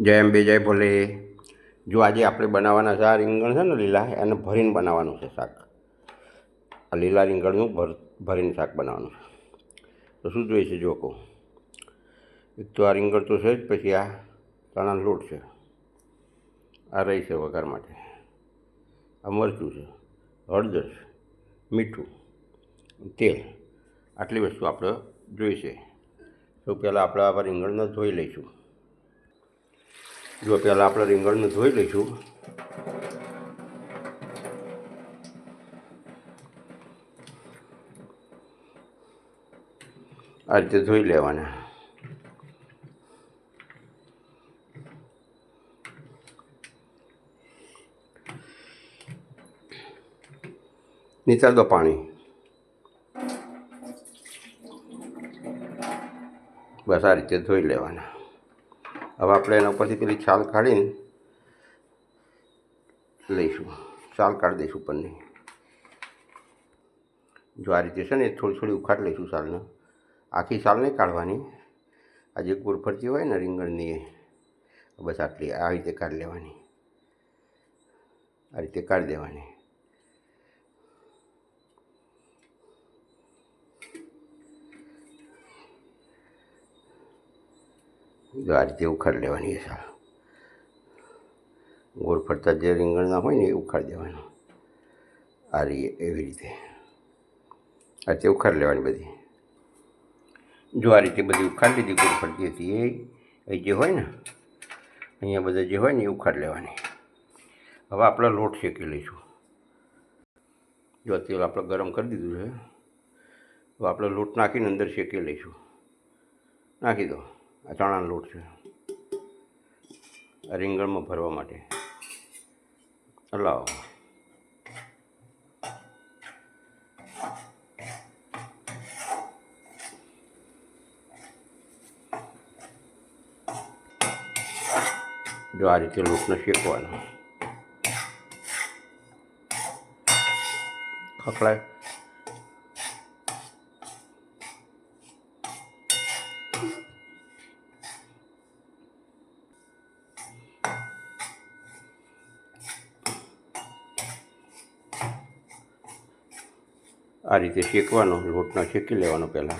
જય અંબે જય ભોલે. જો આજે આપણે બનાવવાના છે આ રીંગણ છે ને લીલા, એને ભરીને બનાવવાનું છે શાક. આ લીલા રીંગણનું ભર, ભરીને શાક બનાવવાનું છે. તો શું જોઈએ છે જો એક તો આ રીંગણ તો છે જ, પછી આ ચણાનો લોટ છે. આ રહી છે વઘાર માટે. આ મરચું છે, હળદર છે, મીઠું, તેલ. આટલી વસ્તુ આપણે જોઈશે તો પહેલાં આપણે આ રીંગણને ધોઈ લઈશું. જો પહેલાં આપણે રીંગણને ધોઈ લઈશું. આ રીતે ધોઈ લેવાના. નીચા દો પાણી. બસ આ રીતે ધોઈ લેવાના. હવે આપણે એના ઉપરથી પેલી છાલ કાઢીને લઈશું. છાલ કાઢી દઈશું ઉપરની. જો આ રીતે છે ને, થોડી થોડી ઉખાડ લઈશું છાલને. આખી છાલ નહીં કાઢવાની. આ જે ગોળ હોય ને રીંગણની એ. બસ આટલી, આ રીતે કાઢી લેવાની. આ રીતે કાઢી દેવાની. જો આ ઉખાડી લેવાની છે ગોળ ફરતા જે રીંગણના હોય ને એ ઉખાડી દેવાનું. આ રીતે એવી રીતે. આ રીતે ઉખાડી લેવાની બધી. જો આ રીતે બધી ઉખાડી લીધી, ગોળ ફરતી હતી એ એ જે હોય ને, અહીંયા બધા જે હોય ને એ ઉખાડી લેવાની. હવે આપણે લોટ શેકી લઈશું. જો તેલ આપણે ગરમ કરી દીધું છે. હવે આપણે લોટ નાખીને અંદર શેકી લઈશું. નાખી દો. આ ચણાનો લોટ છે. રીંગણમાં ભરવા માટે. લાવો જો આ રીતે લોટને શેકવાનો. ખખડાય. આ રીતે શેકવાનો, લોટના શેકી લેવાનો પહેલાં.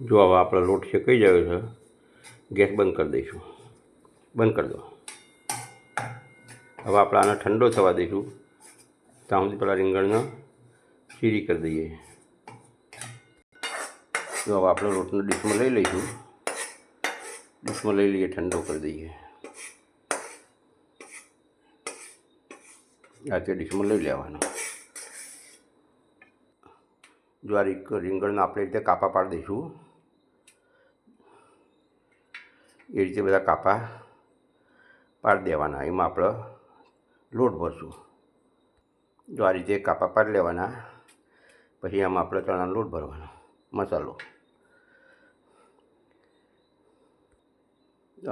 જો હવે આપણો લોટ શેકાઈ જાય છે, ગેસ બંધ કરી દઈશું. બંધ કરી દો. હવે આપણે આને ઠંડો થવા દઈશું. ત્યાં સુધી પેલા રીંગણના ચીરી કરી દઈએ જો હવે આપણે લોટનો ડીશમાં લઈ લઈશું ડીશમાં લઈ લઈએ ઠંડો કરી દઈએ આ તે ડીશમાં લઈ લેવાનો જો આ રીંગ રીંગણને આપણે રીતે કાપા પાડી દઈશું એ રીતે બધા કાપા પાડી દેવાના એમાં આપણે લોટ ભરશું જો આ રીતે કાપા પાડી લેવાના, પછી આમાં આપણે ચણાનો લોટ ભરવાનો, મસાલો.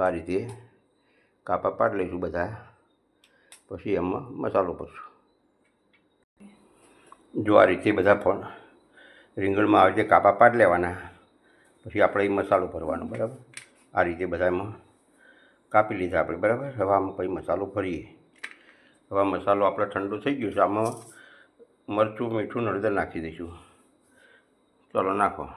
આ રીતે કાપા પાડી લઈશું બધા, પછી એમાં મસાલો ભરશું. જો આ રીતે બધા પણ રીંગણમાં આવી રીતે કાપા પાડી લેવાના, પછી આપણે એ મસાલો ભરવાનો, બરાબર? આ રીતે બધા એમાં કાપી લીધા આપણે, બરાબર? હવે આમાં પછી મસાલો ભરીએ. હવે મસાલો આપણે ઠંડો થઈ ગયો છે, આમાં મરચું, મીઠું હળદર નાખી દઈશું. ચલો, નાખો.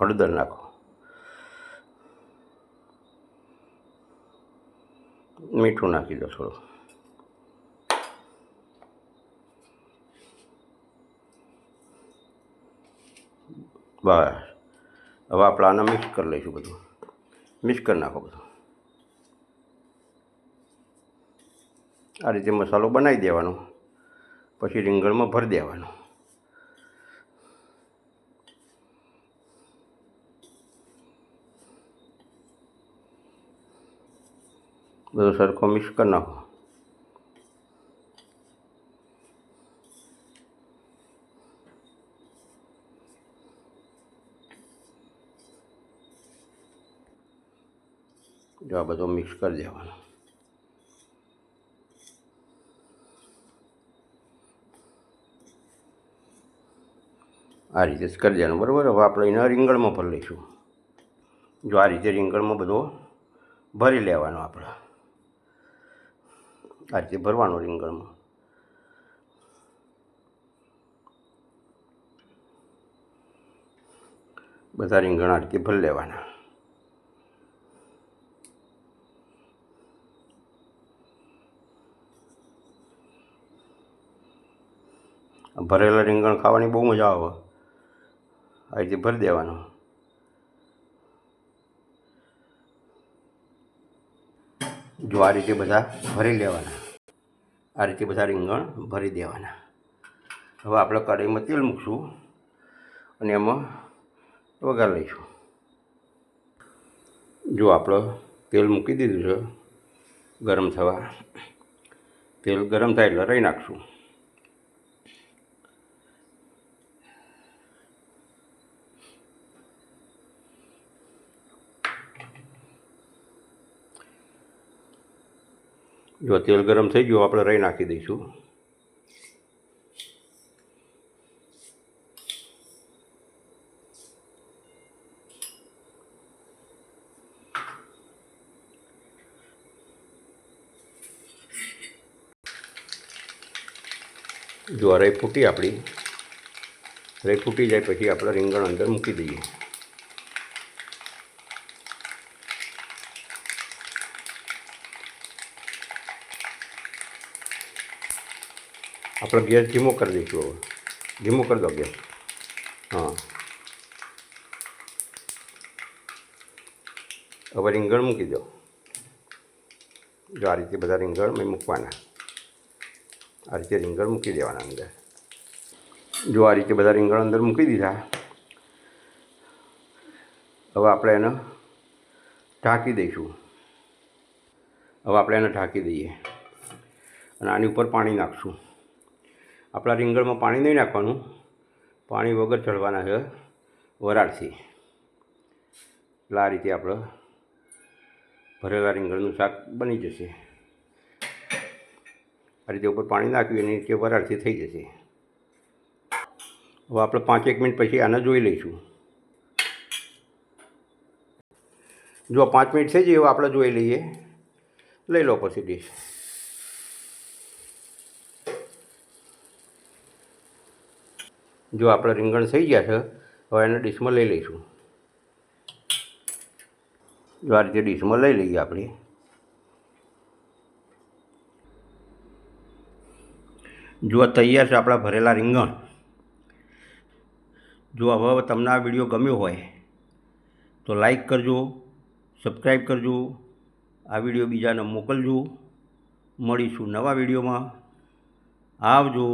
હળદર નાખો. મીઠું નાખી દો થોડું. બસ. હવે આપણે આને મિક્સ કરી લઈશું બધું. મિક્સ કરી નાખો બધું. આ રીતે મસાલો બનાવી દેવાનો. પછી રીંગણમાં ભરી દેવાનો. બધો સરખો મિક્સ કરી નાખો. જો આ બધો મિક્સ કરી દેવાનો. આ રીતે જ કરી દેવાનું, બરાબર? હવે આપણે એના રીંગણમાં ભરી લઈશું. જો આ રીતે રીંગણમાં બધો ભરી લેવાનો આપણે. આ રીતે ભરવાનો રીંગણમાં. બધા રીંગણ આ રીતે ભરી લેવાના. ભરેલા રીંગણ ખાવાની બહુ મજા આવે. આ રીતે ભરી દેવાનું. જો આ રીતે બધા ભરી લેવાના. આ રીતે બધા રીંગણ ભરી દેવાના. હવે આપણે કઢાઈમાં તેલ મૂકશું અને એમાં વઘાર લઈશું. જો આપણે તેલ મૂકી દીધું છે ગરમ થવા, તેલ ગરમ થાય એટલે રહી નાખશું. જો તેલ ગરમ થઈ ગયું, આપણે રહી નાખી દઈશું. જો આ રહી ફૂટી આપણી રહી ફૂટી જાય પછી આપણે રીંગણ અંદર મૂકી દઈએ. આપણે ગેસ ધીમો કરી દઈશું હવે. ધીમો કરી દો ગેસ. હા. હવે રીંગણ મૂકી દો. જો આ રીતે બધા રીંગણ મેં મૂકવાના. આ રીતે રીંગણ મૂકી દેવાના અંદર. જો આ રીતે બધા રીંગણ અંદર મૂકી દીધા, હવે આપણે એને ઢાંકી દઈશું. હવે આપણે એને ઢાંકી દઈએ. અને આની ઉપર પાણી નાખશું. આપણા રીંગણમાં પાણી નહીં નાખવાનું. પાણી વગર ચડવાના છે. વરાળથી. એટલે આ રીતે આપણે ભરેલા રીંગણનું શાક બની જશે. આ રીતે ઉપર પાણી નાખ્યું એની નીચે વરાળથી થઈ જશે. હવે આપણે પાંચેક મિનિટ પછી આને જોઈ લઈશું. જો પાંચ મિનિટ થઈ જાય એવું આપણે જોઈ લઈએ. લઈ લો પછી ડીશ જો આપણે રીંગણ થઈ ગયા છે, હવે એને ડીશમાં લઈ લઈશું. જો આ રીતે ડીશમાં લઈ લઈએ આપણે. જો તૈયાર છે આપણા ભરેલા રીંગણ. જો હવે તમને આ વીડિયો ગમ્યો હોય, તો લાઈક કરજો, સબસ્ક્રાઈબ કરજો, આ વીડિયો બીજાને મોકલજો. મળીશું નવા વિડીયોમાં. આવજો.